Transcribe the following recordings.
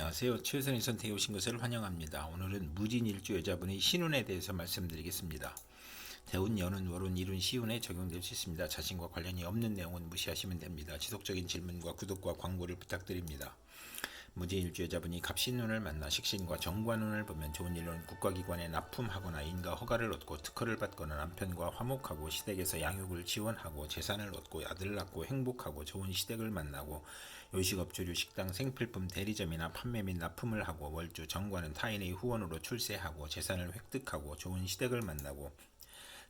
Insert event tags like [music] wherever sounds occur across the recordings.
안녕하세요. 최선의 선택에 오신 것을 환영합니다. 오늘은 무진일주 여자분의 신운에 대해서 말씀드리겠습니다. 대운, 연운, 월운, 일운, 시운에 적용될 수 있습니다. 자신과 관련이 없는 내용은 무시하시면 됩니다. 지속적인 질문과 구독과 광고를 부탁드립니다. 무진일주 여자분이 갑신운을 만나 식신과 정관운을 보면 좋은 일로는 국가기관에 납품하거나 인가 허가를 얻고 특허를 받거나 남편과 화목하고 시댁에서 양육을 지원하고 재산을 얻고 아들 낳고 행복하고 좋은 시댁을 만나고 요식업 주류 식당 생필품 대리점이나 판매 및 납품을 하고 월주 정관은 타인의 후원으로 출세하고 재산을 획득하고 좋은 시댁을 만나고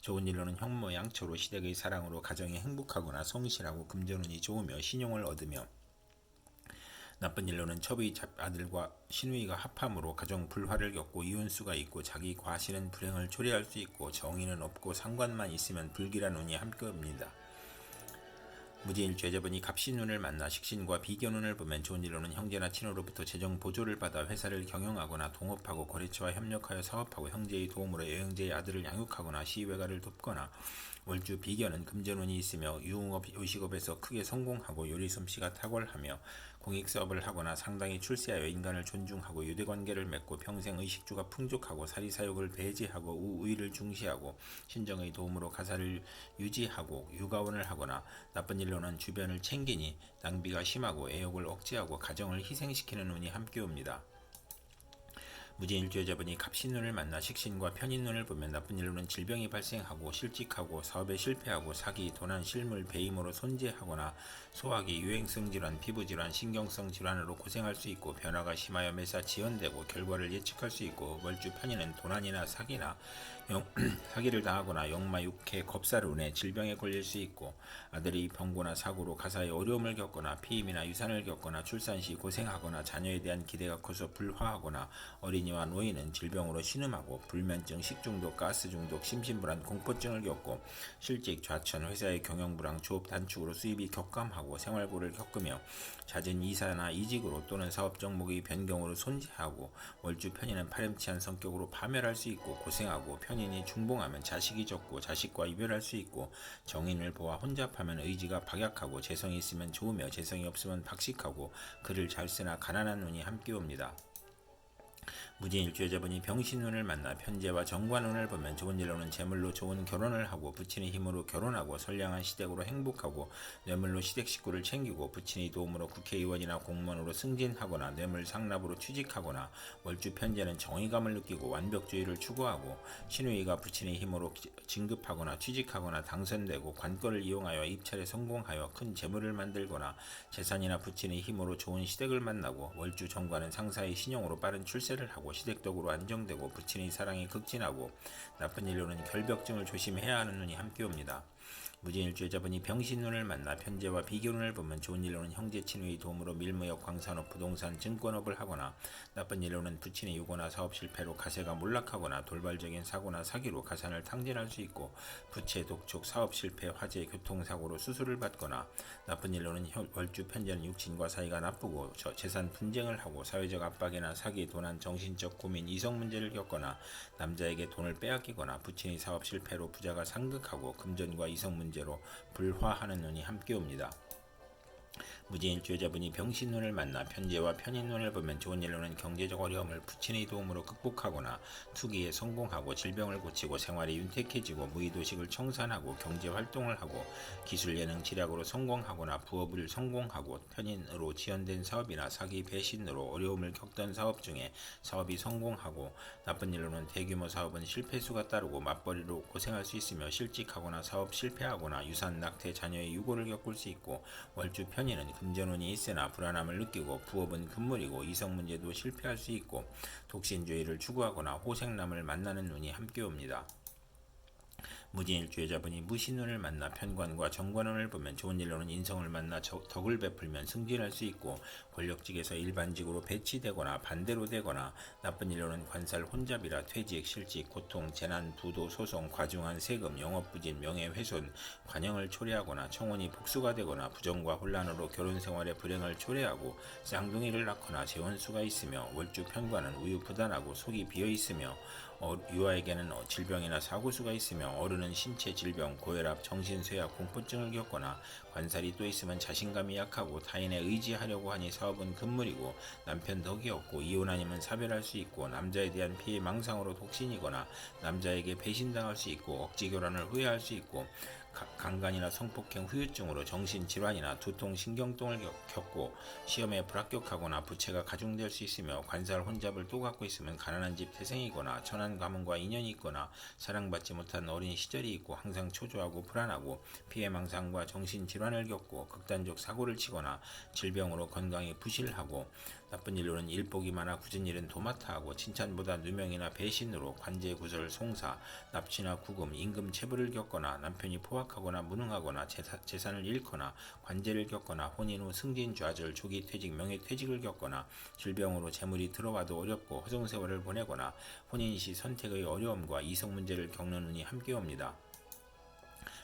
좋은 일로는 형모 양처로 시댁의 사랑으로 가정이 행복하거나 성실하고 금전운이 좋으며 신용을 얻으며 나쁜 일로는 첩의 잡- 아들과 신우이가 합함으로 가정 불화를 겪고 이혼수가 있고 자기 과실은 불행을 초래할 수 있고 정의는 없고 상관만 있으면 불길한 운이 함께옵니다. 무지일 죄자분이 갑신운을 만나 식신과 비견운을 보면 좋은 일로는 형제나 친호로부터 재정 보조를 받아 회사를 경영하거나 동업하고 거래처와 협력하여 사업하고 형제의 도움으로 여행제의 아들을 양육하거나 시외가를 돕거나 월주 비견은 금전운이 있으며 유흥업 요식업에서 크게 성공하고 요리 솜씨가 탁월하며 공익 사업을 하거나 상당히 출세하여 인간을 존중하고 유대 관계를 맺고 평생 의식주가 풍족하고 사리 사욕을 배제하고 우의를 중시하고 신정의 도움으로 가사를 유지하고 육아원을 하거나 나쁜 일로는 주변을 챙기니 낭비가 심하고 애욕을 억제하고 가정을 희생시키는 운이 함께 옵니다. 무진일주여자분이 갑신운을 만나 식신과 편인운을 보면 나쁜 일로는 질병이 발생하고 실직하고 사업에 실패하고 사기, 도난, 실물, 배임으로 손재하거나 소화기, 유행성 질환, 피부 질환, 신경성 질환으로 고생할 수 있고 변화가 심하여 매사 지연되고 결과를 예측할 수 있고 월주 편인은 도난이나 사기나 영, [clears throat] 사기를 당하거나 역마, 육해, 겁사룬에 질병에 걸릴 수 있고 아들이 병고나 사고로 가사에 어려움을 겪거나 피임이나 유산을 겪거나 출산 시 고생하거나 자녀에 대한 기대가 커서 불화하거나 어린이 와 노인은 질병으로 신음하고 불면증, 식중독, 가스 중독, 심신불안, 공포증을 겪고 실직, 좌천, 회사의 경영 불황, 조업 단축으로 수입이 격감하고 생활고를 겪으며 잦은 이사나 이직으로 또는 사업 종목의 변경으로 손재하고 월주 편인은 파렴치한 성격으로 파멸할 수 있고 고생하고 편인이 중봉하면 자식이 적고 자식과 이별할 수 있고 정인을 보아 혼잡하면 의지가 박약하고 재성이 있으면 좋으며 재성이 없으면 박식하고 글을 잘 쓰나 가난한 눈이 함께 옵니다. 무진 일주 여자분이 병신운을 만나 편제와 정관운을 보면 좋은 일로는 재물로 좋은 결혼을 하고 부친의 힘으로 결혼하고 선량한 시댁으로 행복하고 뇌물로 시댁 식구를 챙기고 부친의 도움으로 국회의원이나 공무원으로 승진하거나 뇌물 상납으로 취직하거나 월주 편제는 정의감을 느끼고 완벽주의를 추구하고 신우이가 부친의 힘으로 기- 진급하거나 취직하거나 당선되고 관건을 이용하여 입찰에 성공하여 큰 재물을 만들거나 재산이나 부친의 힘으로 좋은 시댁을 만나고 월주 정관은 상사의 신용으로 빠른 출세를 하고 시댁덕으로 안정되고 부친의 사랑이 극진하고 나쁜 일로는 결벽증을 조심해야 하는 눈이 함께 옵니다. 무진일주여자분이 병신운을 만나 편제와 비견운을 보면 좋은 일로는 형제 친구의 도움으로 밀무역, 광산업, 부동산, 증권업을 하거나 나쁜 일로는 부친의 유고나 사업 실패로 가세가 몰락하거나 돌발적인 사고나 사기로 가산을 탕진할 수 있고 부채, 독촉, 사업 실패, 화재, 교통사고로 수술을 받거나 나쁜 일로는 현- 월주 편제는 육친과 사이가 나쁘고 저- 재산 분쟁을 하고 사회적 압박이나 사기, 도난, 정신적 고민, 이성 문제를 겪거나 남자에게 돈을 빼앗기거나 부친의 사업 실패로 부자가 상극하고 금전과 이성 문제 로 불화하는 눈이 함께 옵니다. 무지일주 여자분이 병신눈을 만나 편제와 편인눈을 보면 좋은 일로는 경제적 어려움을 부친의 도움으로 극복하거나 투기에 성공하고 질병을 고치고 생활이 윤택해지고 무의도식을 청산하고 경제 활동을 하고 기술 예능 지략으로 성공하거나 부업을 성공하고 편인으로 지연된 사업이나 사기 배신으로 어려움을 겪던 사업 중에 사업이 성공하고 나쁜 일로는 대규모 사업은 실패수가 따르고 맞벌이로 고생할 수 있으며 실직하거나 사업 실패하거나 유산 낙태 자녀의 유고를 겪을 수 있고 월주 편인은 금전운이 있으나 불안함을 느끼고 부업은 금물이고 이성 문제도 실패할 수 있고 독신주의를 추구하거나 호생남을 만나는 눈이 함께 옵니다. 무진일주 여자분이 무신운을 만나 편관과 정관운을 보면 좋은 일로는 인성을 만나 저- 덕을 베풀면 승진할 수 있고 권력직에서 일반직으로 배치되거나 반대로 되거나 나쁜 일로는 관살 혼잡이라 퇴직, 실직, 고통, 재난, 부도, 소송, 과중한 세금, 영업부진, 명예훼손, 관영을 초래하거나 청혼이 복수가 되거나 부정과 혼란으로 결혼생활의 불행을 초래하고 쌍둥이를 낳거나 재혼수가 있으며 월주 편관은 우유부단하고 속이 비어있으며 어, 유아에게는 어, 질병이나 사고수가 있으며 어른은 신체 질병, 고혈압, 정신쇠약, 공포증을 겪거나 관살이 또 있으면 자신감이 약하고 타인에 의지하려고 하니 사업은 금물이고 남편 덕이 없고 이혼 아니면 사별할 수 있고 남자에 대한 피해 망상으로 독신이거나 남자에게 배신당할 수 있고 억지 결혼을 후회할 수 있고 가- 강간이나 성폭행 후유증으로 정신질환이나 두통, 신경통을 겪- 겪고 시험에 불합격하거나 부채가 가중될 수 있으며 관살 혼잡을 또 갖고 있으면 가난한 집 태생이거나 천한 가문과 인연이 있거나 사랑받지 못한 어린 시절이 있고 항상 초조하고 불안하고 피해망상과 정신질환을 겪고 극단적 사고를 치거나 질병으로 건강이 부실하고 나쁜 일로는 일복이 많아 굳은 일은 도맡아 하고 칭찬보다 누명이나 배신으로 관제 구설 송사 납치나 구금 임금 체불을 겪거나 남편이 포악하거나 무능하거나 재사, 재산 을 잃거나 관제를 겪거나 혼인 후 승진 좌절 조기 퇴직 명예 퇴직을 겪거나 질병으로 재물이 들어와도 어렵고 허송 세월을 보내거나 혼인 시 선택의 어려움과 이성 문제를 겪는 운이 함께 옵니다.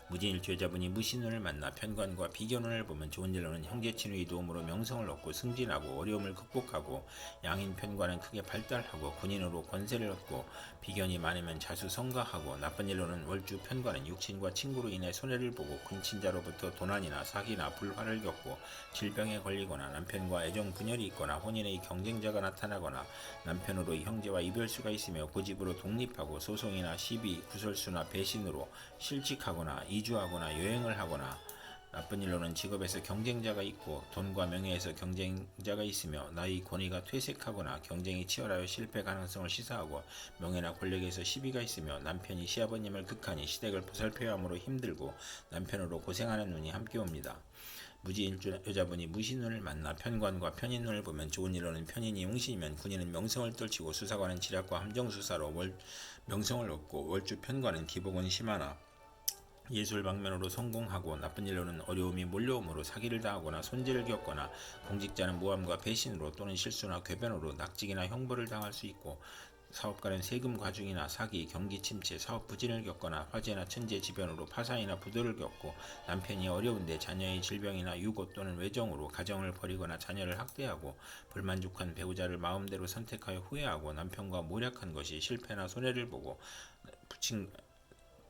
무진일주여자분이 무신운을 만나 편관과 비견운을 보면 좋은 일로는 형제친의 도움으로 명성을 얻고 승진하고 어려움을 극복하고 양인 편관은 크게 발달하고 군인으로 권세를 얻고 비견이 많으면 자수 성가하고 나쁜 일로는 월주 편관은 육친과 친구로 인해 손해를 보고 근친자로부터 도난이나 사기나 불화를 겪고 질병에 걸리거나 남편과 애정 분열이 있거나 혼인의 경쟁자가 나타나거나 남편으로 형제와 이별수가 있으며 고집으로 독립하고 소송이나 시비, 구설수나 배신으로 실직하거나 이주하거나 여행을 하거나 나쁜 일로는 직업에서 경쟁자가 있고 돈과 명예에서 경쟁자가 있으며 나이 권위가 퇴색하거나 경쟁이 치열하여 실패 가능성을 시사하고 명예나 권력에서 시비가 있으며 남편이 시아버님을 극하니 시댁을 보살펴야 함으로 힘들고 남편으로 고생하는 눈이 함께 옵니다. 무지일주 여자분이 무신운을 만나 편관과 편인운을 보면 좋은 일로는 편인이 용신이면 군인은 명성을 떨치고 수사관은 지략과 함정수사로 월, 명성을 얻고 월주 편관은 기복은 심하나 예술 방면으로 성공하고 나쁜 일로는 어려움이 몰려오므로 사기를 당하거나 손재를 겪거나 공직자는 모함과 배신으로 또는 실수나 궤변으로 낙직이나 형벌을 당할 수 있고 사업가는 세금 과중이나 사기, 경기 침체, 사업 부진을 겪거나 화재나 천재 지변으로 파산이나 부도를 겪고 남편이 어려운데 자녀의 질병이나 유고 또는 외정으로 가정을 버리거나 자녀를 학대하고 불만족한 배우자를 마음대로 선택하여 후회하고 남편과 모략한 것이 실패나 손해를 보고 부친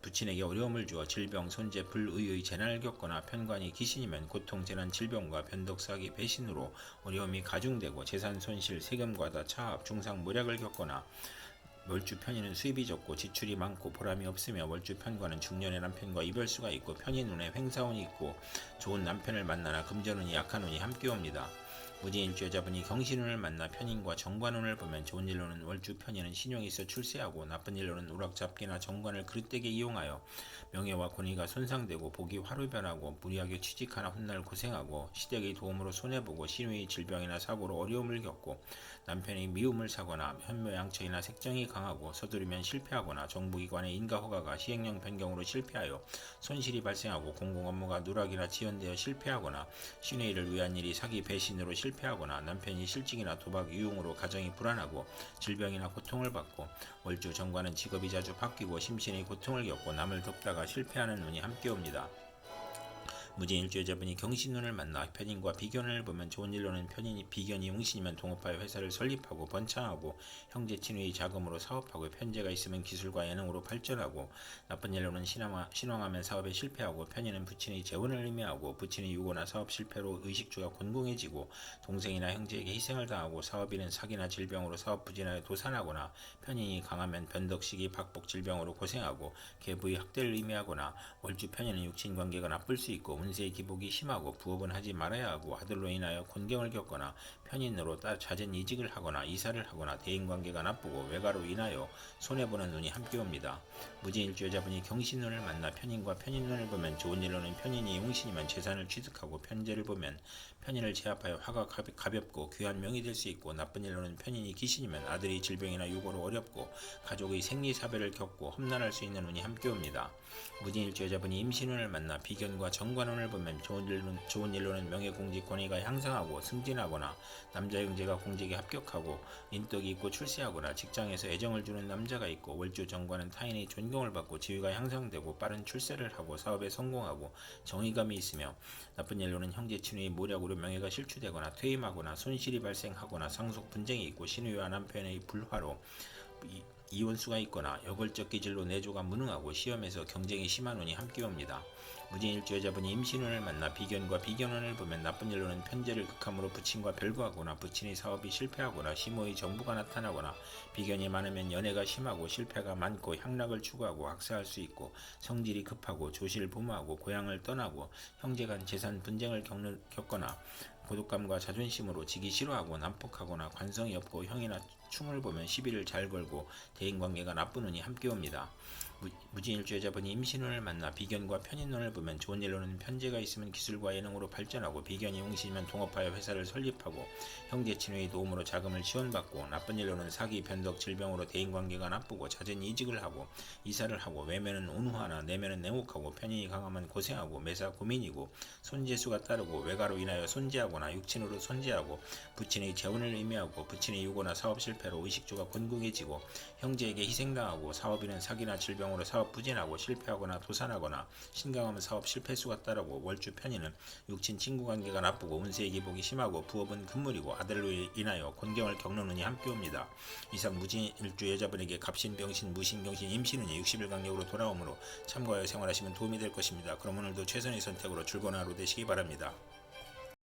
부친에게 어려움을 주어 질병, 손재, 불의의 재난을 겪거나 편관이 귀신이면 고통, 재난, 질병과 변덕, 사기, 배신으로 어려움이 가중되고 재산 손실, 세금 과다, 차압, 중상, 모략을 겪거나 월주 편인은 수입이 적고 지출이 많고 보람이 없으며 월주 편과는 중년의 남편과 이별수가 있고 편인 눈에 횡사운이 있고 좋은 남편을 만나나 금전운이 약한 운이 함께 옵니다. 무진일주 여자분이 경신운을 만나 편인과 정관운을 보면 좋은 일로는 월주 편인은 신용이 있어 출세하고 나쁜 일로는 우락잡기나 정관을 그릇되게 이용하여 명예와 권위가 손상되고 복이 화로 변하고 무리하게 취직하나 훗날 고생하고 시댁의 도움으로 손해보고 신우의 질병이나 사고로 어려움을 겪고 남편이 미움을 사거나 현묘양처이나 색정이 강하고 서두르면 실패하거나 정부기관의 인가 허가가 시행령 변경으로 실패하여 손실이 발생하고 공공 업무가 누락이나 지연되어 실패하거나 신뢰를 위한 일이 사기 배신으로 실패 하거나 남편이 실직이나 도박 유용으로 가정이 불안하고 질병이나 고통을 받고 월주 정관은 직업이 자주 바뀌고 심신의 고통을 겪고 남을 돕다가 실패하는 운이 함께 옵니다. 무진일주 여자분이 경신운을 만나 편인과 비견을 보면 좋은 일로는 편인이 비견이 용신이면 동업하여 회사를 설립하고 번창하고 형제 친구의 자금으로 사업하고 편제가 있으면 기술과 예능으로 발전하고 나쁜 일로는 신앙하, 신앙하면 사업에 실패하고 편인은 부친의 재혼을 의미하고 부친의 유고나 사업 실패로 의식주가 곤궁해지고 동생이나 형제에게 희생을 당하고 사업인은 사기나 질병으로 사업 부진하여 도산하거나 편인이 강하면 변덕시기 박복 질병으로 고생하고 계부의 학대를 의미하거나 월주 편인은 육친 관계가 나쁠 수 있고 운세의 기복이 심하고 부업은 하지 말아야 하고 아들로 인하여 곤경을 겪거나 편인으로 따 잦은 이직을 하거나 이사를 하거나 대인 관계가 나쁘고 외가로 인하여 손해보는 눈이 함께 옵니다. 무진일주 여자분이 경신운을 만나 편인과 편인운을 보면 좋은 일로는 편인이 용신이면 재산을 취득하고 편제를 보면 편인을 제압하여 화가 가볍- 가볍고 귀한 명이 될 수 있고 나쁜 일로는 편인이 귀신이면 아들이 질병이나 유고로 어렵고 가족의 생리사별을 겪고 험난할 수 있는 운이 함께 옵니다. 무진일주 여자분이 임신운을 만나 비견과 정관운을 보면 좋은 일로는, 좋은 일로는 명예공직 권위가 향상하고 승진하거나 남자 형제가 공직에 합격하고 인덕이 있고 출세하거나 직장에서 애정을 주는 남자가 있고 월주 정관은 타인의 존경을 받고 지위가 향상되고 빠른 출세를 하고 사업에 성공하고 정의감이 있으며 나쁜 일로는 형제 친구의 모략으로 명예가 실추되거나 퇴임하거나 손실이 발생하거나 상속 분쟁이 있고 신우와 남편의 불화로 이- 이혼수가 있거나 여벌적 기질로 내조가 무능하고 시험에서 경쟁이 심한 운이 함께 옵니다. 무진일주 여자분이 임신운을 만나 비견과 비견운을 보면 나쁜 일로는 편제를 극함으로 부친과 별거하거나 부친의 사업이 실패하거나 시모의 정부가 나타나거나 비견이 많으면 연애가 심하고 실패가 많고 향락을 추구하고 학사할 수 있고 성질이 급하고 조실 부모하고 고향을 떠나고 형제간 재산 분쟁을 겪는, 겪거나 고독감과 자존심으로 지기 싫어하고 난폭하거나 관성이 없고 형이나 충을 보면 시비를 잘 걸고 대인관계가 운이 함께 옵니다. 무- 무진일주 여자분이 임신운을 만나 비견과 편인운을 보면 좋은 일로는 편제가 있으면 기술과 예능으로 발전하고 비견이 용신이면 동업하여 회사를 설립하고 형제 친구의 도움으로 자금을 지원받고 나쁜 일로는 사기 변덕 질병으로 대인관계가 나쁘고 잦은 이직을 하고 이사를 하고 외면은 온화하나 내면은 냉혹하고 편인이 강하면 고생하고 매사 고민이고 손재수가 따르고 외가로 인하여 손재하거나 육친으로 손재하고 부친의 재혼을 의미하고 부친의 유고나 사업 실패로 의식주가 곤궁해지고 형제에게 희생당하고 사업인은 사기나 질병 으로 사업 부진하고 실패하거나 도산하거나 신강하면 사업 실패수가 따르고 월주 편인은 육친 친구 관계가 나쁘고 운세의 기복이 심하고 부업은 금물이고 아들로 인하여 곤경을 겪는 운이 함께 옵니다. 이상 무진 일주 여자분에게 갑신병신 무신경신 임신운이 60일 간격으로 돌아오므로 참고하여 생활하시면 도움이 될 것입니다. 그럼 오늘도 최선의 선택으로 즐거운 하루 되시기 바랍니다.